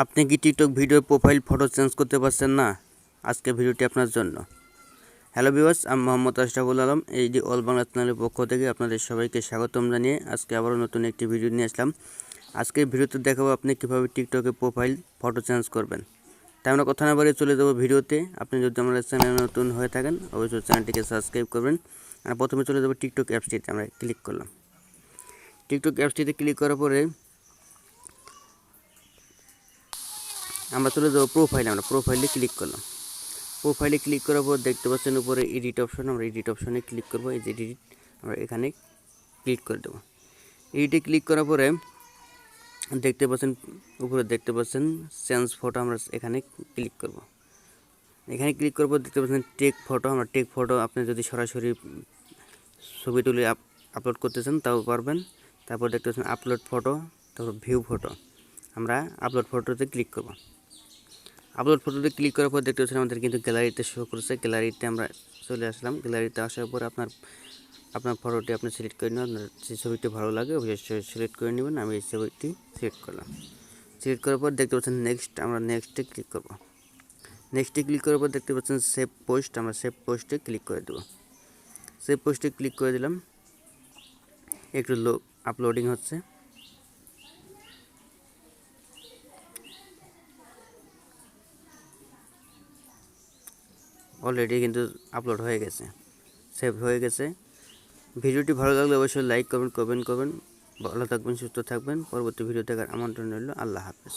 আপনি কি TikTok video profile photo change করতে পারছেন না? আজকে ভিডিওটি আপনার জন্য। হ্যালো ভিউয়ার্স আমি মোহাম্মদ আশরাফুল আলম এই ডি অল বাংলা চ্যানেলের পক্ষ থেকে আপনাদের সবাইকে স্বাগতম জানিয়ে আজকে আবারও নতুন একটি ভিডিও নিয়ে আসলাম। আজকের ভিডিওতে দেখাবো আপনি কীভাবে টিকটকে প্রোফাইল ফটো চেঞ্জ করবেন। তাই আমরা কথা না বাড়িয়ে চলে যাব ভিডিওতে। আপনি যদি আমাদের চ্যানেলে নতুন হয়ে থাকেন, অবশ্যই চ্যানেলটিকে সাবস্ক্রাইব করবেন। আর প্রথমে চলে যাব টিকটক অ্যাপসটিতে আমরা ক্লিক করলাম। টিকটক অ্যাপসটিতে ক্লিক করার পরে আমরা চলে যাব প্রোফাইলে আমরা প্রোফাইলে ক্লিক করলাম। প্রোফাইলে ক্লিক করার পর দেখতে পাচ্ছেন উপরে এডিট অপশন আমরা এডিট অপশনে ক্লিক করব, এই যে এডিট আমরা এখানে ক্লিক করে দেবো। এডিটে ক্লিক করার পরে দেখতে পাচ্ছেন, উপরে দেখতে পাচ্ছেন চেঞ্জ ফটো আমরা এখানে ক্লিক করব। এখানে ক্লিক করব দেখতে পাচ্ছেন টেক ফটো আমরা টেক ফটো আপনি যদি সরাসরি ছবি তুলে আপলোড করতে চান তাও পারবেন। তারপর দেখতে পাচ্ছেন আপলোড ফটো তারপর ভিউ ফটো আমরা আপলোড ফটোতে ক্লিক করব। আপলোড ফটোতে ক্লিক করার পর দেখতে পাচ্ছেন আমাদের কিন্তু গ্যালারিতে শো করছে। গ্যালারিতে আমরা চলে আসলাম। গ্যালারিতে আসার পর আপনার আপনার ফটোটি আপনি সিলেক্ট করে নেবেন আপনার যে ছবিটি ভালো লাগে, অবশ্যই সিলেক্ট করে নেবেন। আমি এই ছবিটি সিলেক্ট করলাম। সিলেক্ট করার পর দেখতে পাচ্ছেন নেক্সট আমরা নেক্সটে ক্লিক করব। নেক্সটে ক্লিক করার পর দেখতে পাচ্ছেন সেভ পোস্ট আমরা সেভ পোস্টে ক্লিক করে দেবো। সেভ পোস্টে ক্লিক করে দিলাম। একটু লো আপলোডিং হচ্ছে। অলরেডি কিন্তু আপলোড হয়ে গেছে। সেভ হয়ে গেছে। ভিডিওটি ভালো লাগলে অবশ্যই লাইক করবেন কমেন্ট করবেন ভালো থাকবেন, সুস্থ থাকবেন। পরবর্তী ভিডিও দেখার আমন্ত্রণ রইল। আল্লাহ হাফেজ।